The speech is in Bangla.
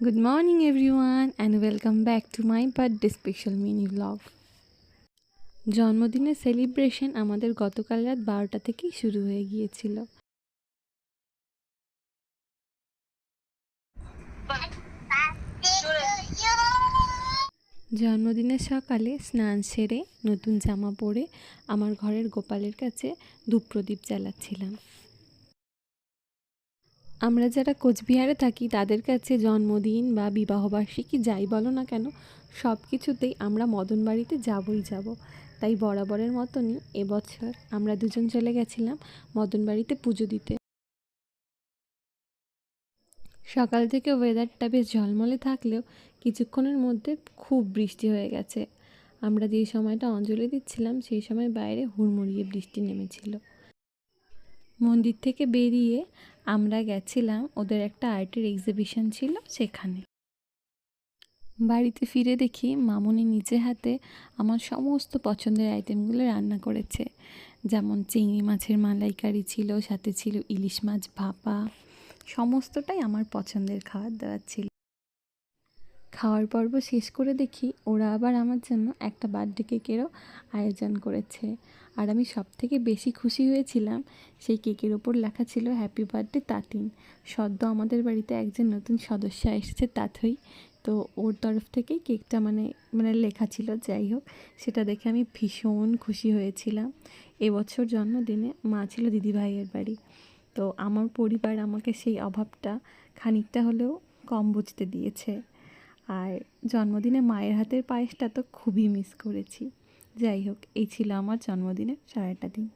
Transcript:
Good morning, everyone, and welcome back to my birthday special mini vlog. জন্মদিনের সেলিব্রেশন আমাদের গতকাল রাত বারোটা থেকেই শুরু হয়ে গিয়েছিল জন্মদিনের সকালে স্নান সেরে নতুন জামা পরে আমার ঘরের গোপালের কাছে ধূপ প্রদীপ জ্বালাচ্ছিলাম আমরা যারা কোচবিহারে থাকি, তাদের কাছে জন্মদিন বা বিবাহবার্ষিকী যাই বলো না কেন সব কিছুতেই আমরা মদন বাড়িতে যাবই যাব। তাই বরাবরের মতনই এবছর আমরা দুজন চলে গেছিলাম মদন বাড়িতে পুজো দিতে। সকাল থেকে ওয়েদারটা বেশ ঝলমলে থাকলেও কিছুক্ষণের মধ্যে খুব বৃষ্টি হয়ে গেছে। আমরা যেই সময়টা অঞ্জলি দিচ্ছিলাম, সেই সময় বাইরে হুড়মুড়িয়ে বৃষ্টি নেমেছিল। মন্দির থেকে বেরিয়ে আমরা গেছিলাম, ওদের একটা আর্টের এক্সিবিশন ছিল সেখানে। বাড়িতে ফিরে দেখি মামনি নিজে হাতে আমার সমস্ত পছন্দের আইটেমগুলো রান্না করেছে। যেমন চিংড়ি মাছের মালাইকারি ছিল, সাথে ছিল ইলিশ মাছ ভাপা, সমস্তটাই আমার পছন্দের খাবার দাবার ছিল। খাওয়ার পর্ব শেষ করে দেখি ওরা আবার আমার জন্য একটা বার্থডে কেকেরও আয়োজন করেছে। আর আমি সব থেকে বেশি খুশি হয়েছিলাম সেই কেকের ওপর লেখা ছিল হ্যাপি বার্থডে তাতিন। সদ্য আমাদের বাড়িতে একজন নতুন সদস্য এসেছে তাথই তো ওর তরফ থেকেই কেকটা মানে মানে লেখা ছিল, যাই হোক, সেটা দেখে আমি ভীষণ খুশি হয়েছিলাম। এবছর জন্মদিনে মা ছিল দিদিভাইয়ের বাড়ি। তো আমার পরিবার আমাকে সেই অভাবটা খানিকটা হলেও কম বুঝতে দিয়েছে। আর জন্মদিনে মায়ের হাতের পায়েসটা তো খুবই মিস করেছি। যাই হোক, এই ছিল আমার জন্মদিনের সারাটা দিন।